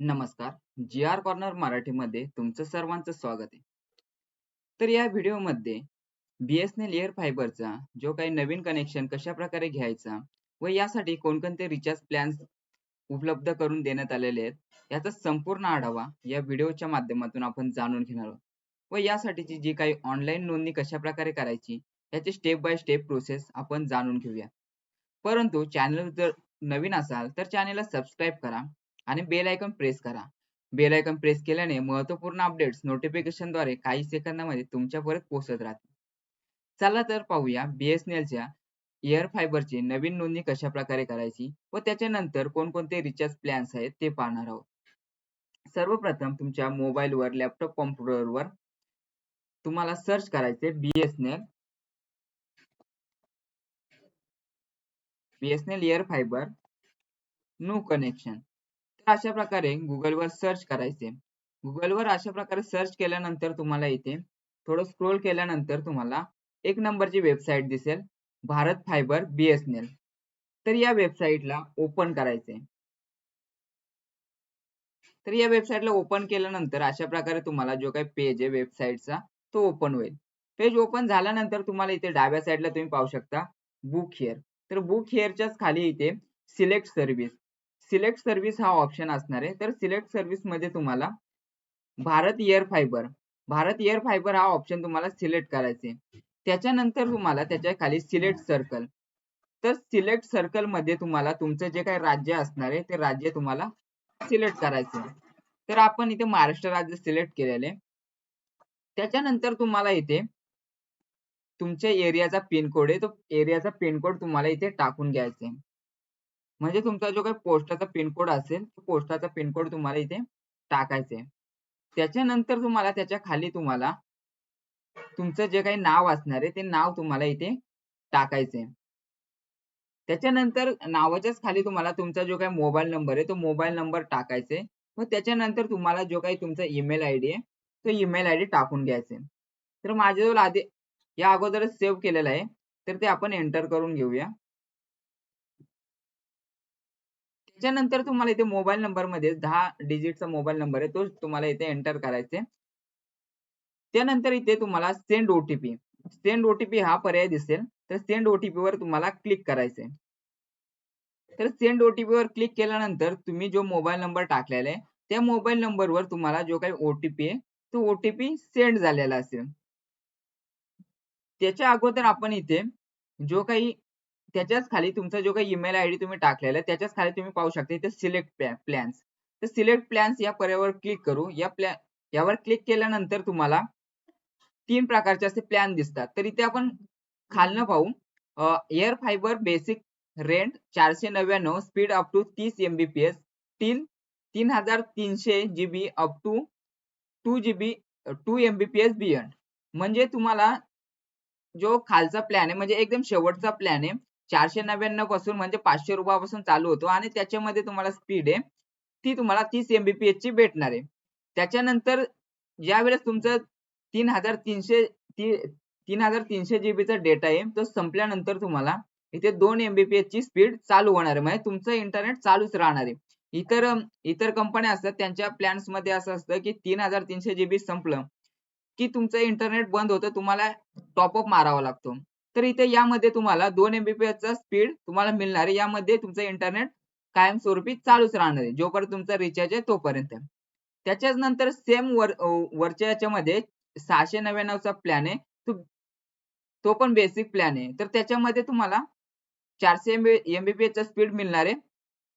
नमस्कार. जी R corner मराठीमध्ये तुमचं सर्वांचं स्वागत आहे. तर या व्हिडिओमध्ये B S N L air फायबरचा जो काही नवीन कनेक्शन कशा प्रकारे घ्यायचा व यासाठी कोणकोणते रिचार्ज प्लॅन्स उपलब्ध करून देण्यात आलेले आहेत याचा संपूर्ण आढावा या व्हिडिओच्या माध्यमातून आपण जाणून घेणार आहोत. व यासाठीची जी काही ऑनलाईन नोंदणी कशा प्रकारे करायची याची स्टेप बाय स्टेप प्रोसेस आपण जाणून घेऊया. परंतु चॅनल जर नवीन असाल तर चॅनलला सबस्क्राईब करा. आणि बेल आयकॉन प्रेस करा. बेल आयकॉन प्रेस केल्याने महत्त्वपूर्ण अपडेट्स नोटिफिकेशनद्वारे काही सेकंदामध्ये तुमच्यापर्यंत पोहोचत राहतील. चला तर पाहूया बीएसएनएलच्या एअर फायबरची नवीन नोंदणी कशा प्रकारे करायची व त्याच्यानंतर कोणकोणते रिचार्ज प्लॅन्स आहेत ते पाहणार आहोत. सर्वप्रथम तुमच्या मोबाईलवर लॅपटॉप कॉम्प्युटरवर तुम्हाला सर्च करायचे BSNL BSNL air fibre no connection तर अशा प्रकारे गुगलवर सर्च करायचे. गुगलवर अशा प्रकारे सर्च केल्यानंतर तुम्हाला इथे थोडं स्क्रोल केल्यानंतर तुम्हाला एक नंबरची वेबसाईट दिसेल. भारत फायबर बीएसएनएल तर या वेबसाईटला ओपन करायचे. तर या वेबसाईटला ओपन केल्यानंतर अशा प्रकारे तुम्हाला जो काही पेज आहे वेबसाईटचा तो ओपन होईल. पेज ओपन झाल्यानंतर तुम्हाला इथे डाव्या साईडला तुम्ही पाहू शकता बुक हिअर तर बुक हिअरच्याच खाली इथे सिलेक्ट सर्व्हिस सिलेक्ट सर्व्हिस हा ऑप्शन असणार आहे. तर सिलेक्ट सर्व्हिसमध्ये तुम्हाला Bharat air fibre Bharat air fibre हा ऑप्शन तुम्हाला सिलेक्ट करायचे. त्याच्यानंतर तुम्हाला त्याच्याखाली सिलेक्ट सर्कल तर सिलेक्ट सर्कलमध्ये तुम्हाला तुमचं जे काही राज्य असणार आहे ते राज्य तुम्हाला सिलेक्ट करायचे. तर आपण इथे महाराष्ट्र राज्य सिलेक्ट केलेले त्याच्यानंतर तुम्हाला इथे तुमच्या एरियाचा पिनकोड आहे. तो एरियाचा पिनकोड तुम्हाला इथे टाकून घ्यायचा आहे. म्हणजे तुमचा जो काही पोस्टाचा पिनकोड असेल तो पोस्टाचा पिनकोड तुम्हाला इथे टाकायचे आहे त्याच्यानंतर तुम्हाला त्याच्याखाली तुम्हाला तुमचं जे काही नाव असणार आहे ते नाव तुम्हाला इथे टाकायचे त्याच्यानंतर नावाच्याच खाली तुम्हाला तुमचा जो काही मोबाईल नंबर आहे तो मोबाईल नंबर टाकायचे व त्याच्यानंतर तुम्हाला जो काही तुमचा ईमेल आय डी आहे तो ईमेल आय डी टाकून घ्यायचे तर माझ्याजवळ आधी या अगोदरच सेव्ह केलेला आहे तर ते आपण एंटर करून घेऊया. त्याच्यानंतर तुम्हाला इथे मोबाईल नंबरमध्ये दहा डिजिटचा मोबाईल नंबर आहे तो तुम्हाला इथे एंटर करायचे. त्यानंतर इथे तुम्हाला सेंड ओटीपी सेंड ओटीपी हा पर्याय दिसेल तर सेंड ओटीपी वर तुम्हाला क्लिक करायचे. तर सेंड ओटीपी वर क्लिक केल्यानंतर तुम्ही जो मोबाईल नंबर टाकलेला आहे त्या मोबाईल नंबरवर तुम्हाला जो काही ओटीपी आहे तो ओटीपी सेंड झालेला असेल. त्याच्या अगोदर आपण इथे जो काही त्याच्याच खाली तुमचा जो काही ईमेल आयडी तुम्ही टाकलेला आहे त्याच्याच खाली तुम्ही पाहू शकता इथे सिलेक्ट प्लॅन्स तर सिलेक्ट प्लॅन्स या पर्यावर क्लिक करू. या प्लॅन यावर क्लिक केल्यानंतर तुम्हाला तीन प्रकारचे असे प्लॅन दिसतात. तर इथे आपण खालनं पाहू. एअर फायबर बेसिक रेंट चारशे नव्याण्णव स्पीड अप टू तीस एमबीपीएस तीन तीन हजार तीनशे GB up to two GB two MBPS beyond म्हणजे तुम्हाला जो खालचा प्लॅन आहे म्हणजे एकदम शेवटचा प्लॅन आहे चारशे नव्याण्णवपासून म्हणजे पाचशे रुपयापासून चालू होतो आणि त्याच्यामध्ये तुम्हाला स्पीड आहे. ती तुम्हाला तीस एमबीपीएस ची भेटणार आहे. त्याच्यानंतर ज्या वेळेस तुमचं तीन हजार तीनशे तीन हजार तीनशे जीबीचा डेटा आहे तो संपल्यानंतर तुम्हाला इथे दोन एमबीपीएस ची स्पीड चालू होणार आहे. म्हणजे तुमचं इंटरनेट चालूच राहणार आहे. इतर इतर कंपन्या असतात त्यांच्या प्लॅन्समध्ये असं असतं की तीन हजार तीनशे जीबी संपलं की तुमचं इंटरनेट बंद होतं तुम्हाला टॉपअप मारावा लागतो. तर इथे यामध्ये तुम्हाला दोन एमबीपीएस चा स्पीड तुम्हाला मिळणार आहे. यामध्ये तुमचं इंटरनेट कायमस्वरूपी चालूच राहणार आहे. जोपर्यंत तुमचा रिचार्ज आहे तोपर्यंत. त्याच्याच नंतर सेम वर वरच्या याच्यामध्ये सहाशे नव्याण्णवचा प्लॅन आहे. तो पण बेसिक प्लॅन आहे. तर त्याच्यामध्ये तुम्हाला चारशे एमबीपीएस चा स्पीड मिळणार आहे.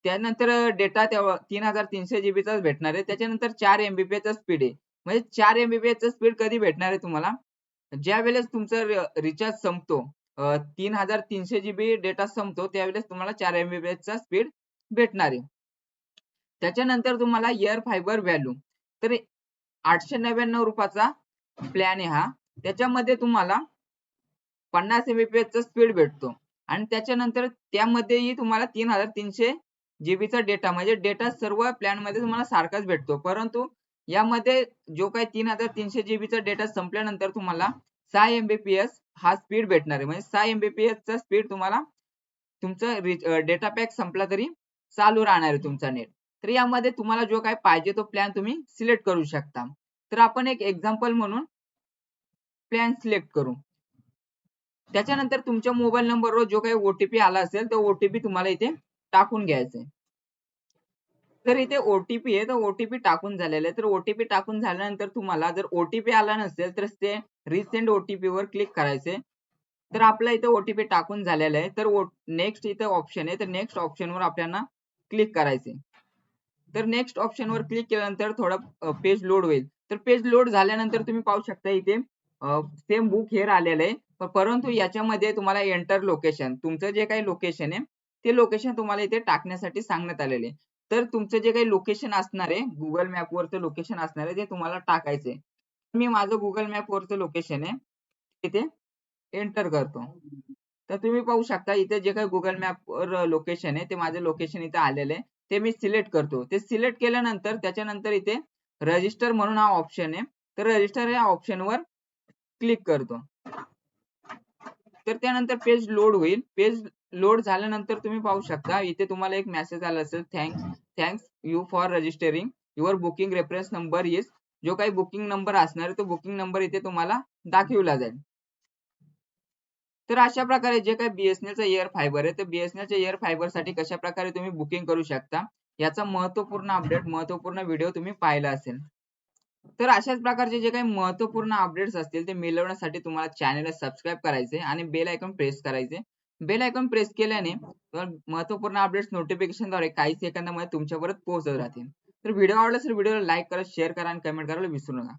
त्यानंतर डेटा तीन हजार तीनशे जीबीचाच भेटणार आहे. त्याच्यानंतर चार एमबीपीएस चा स्पीड आहे. म्हणजे चार एमबीपीएस चा स्पीड कधी भेटणार आहे तुम्हाला? ज्या वेळेस तुमचा रिचार्ज संपतो तीन हजार तीनशे जीबी डेटा संपतो त्यावेळेस तुम्हाला चार एमबीपीएस चा स्पीड भेटणार आहे. त्याच्यानंतर तुम्हाला एअर फायबर व्हॅल्यू तर आठशे नव्याण्णव रुपयाचा प्लॅन आहे हा. त्याच्यामध्ये तुम्हाला पन्नास एमबीपीएस चा स्पीड भेटतो. आणि त्याच्यानंतर त्यामध्येही तुम्हाला तीन हजार तीनशे जीबीचा डेटा म्हणजे डेटा सर्व प्लॅनमध्ये तुम्हाला सारखाच भेटतो. परंतु यामध्ये जो काही तीन हजार तीनशे जीबीचा डेटा संपल्यानंतर तुम्हाला सहा एमबीपीएस हा स्पीड भेटणार आहे. म्हणजे सहा एमबीपीएस चा स्पीड तुम्हाला तुमचा डेटा पॅक संपला तरी चालू राहणार आहे तुमचा नेट तर यामध्ये तुम्हाला जो काही पाहिजे तो प्लॅन तुम्ही सिलेक्ट करू शकता. तर आपण एक एक्झाम्पल म्हणून प्लॅन सिलेक्ट करू. त्याच्यानंतर तुमच्या मोबाईल नंबरवर जो काही ओटीपी आला असेल तो ओटीपी तुम्हाला इथे टाकून घ्यायचा आहे. तर इथे ओटीपी आहे तर ओटीपी टाकून झालेला. आहे तर ओटीपी टाकून झाल्यानंतर तुम्हाला जर ओटीपी आला नसेल तर ते रिसेंट ओटीपी वर क्लिक करायचे. तर आपला इथे ओटीपी टाकून झालेला आहे. तर नेक्स्ट इथे ऑप्शन आहे. तर नेक्स्ट ऑप्शन वर आपल्याला क्लिक करायचे. तर नेक्स्ट ऑप्शन वर क्लिक केल्यानंतर थोडा पेज लोड होईल. तर पेज लोड झाल्यानंतर तुम्ही पाहू शकता इथे सेम बुक हेर आलेलं आहे. परंतु याच्यामध्ये तुम्हाला एंटर लोकेशन तुमचं जे काही लोकेशन आहे ते लोकेशन तुम्हाला इथे टाकण्यासाठी सांगण्यात आलेले तर तुमचं जे काही लोकेशन असणार आहे गुगल मॅप वरचं लोकेशन असणार आहे ते तुम्हाला टाकायचंय. मी माझं गुगल मॅप वरचं लोकेशन आहे इथे एंटर करतो. तर तुम्ही पाहू शकता इथे जे काही गुगल मॅप वर लोकेशन आहे ते माझं लोकेशन इथे आलेलं आहे. ते मी सिलेक्ट करतो. ते सिलेक्ट केल्यानंतर त्याच्यानंतर इथे रजिस्टर म्हणून हा ऑप्शन आहे. तर रजिस्टर या ऑप्शन वर क्लिक करतो. तर त्यानंतर पेज लोड होईल. पेज लोड झाल्यानंतर तुम्ही पाहू शकता. इथे तुम्हाला एक मेसेज आला असेल thanks thanks you for registering your booking reference number is जो काही बुकिंग नंबर असणार तो बुकिंग नंबर इथे तुम्हाला दाखविला जाईल. तर अशा प्रकारे जे काही बीएसएनएलचं एअर फायबर आहे तर बीएसएनएलच्या एअर फायबरसाठी कशा प्रकारे तुम्ही बुकिंग करू शकता याचा महत्त्वपूर्ण अपडेट महत्त्वपूर्ण व्हिडिओ तुम्ही पाहिला असेल. तर अशाच प्रकारचे जे काही महत्त्वपूर्ण अपडेट्स असतील ते मिळवण्यासाठी तुम्हाला चॅनलला सबस्क्राईब करायचे आणि बेल आयकॉन प्रेस करायचे. बेल आयकॉन प्रेस केल्याने महत्त्वपूर्ण अपडेट्स नोटिफिकेशनद्वारे काही सेकंदामध्ये तुमच्यापर्यंत पोहोचत राहतील. तर व्हिडिओ आवडला तर व्हिडिओला लाईक करा शेअर करा आणि कमेंट करायला विसरू नका.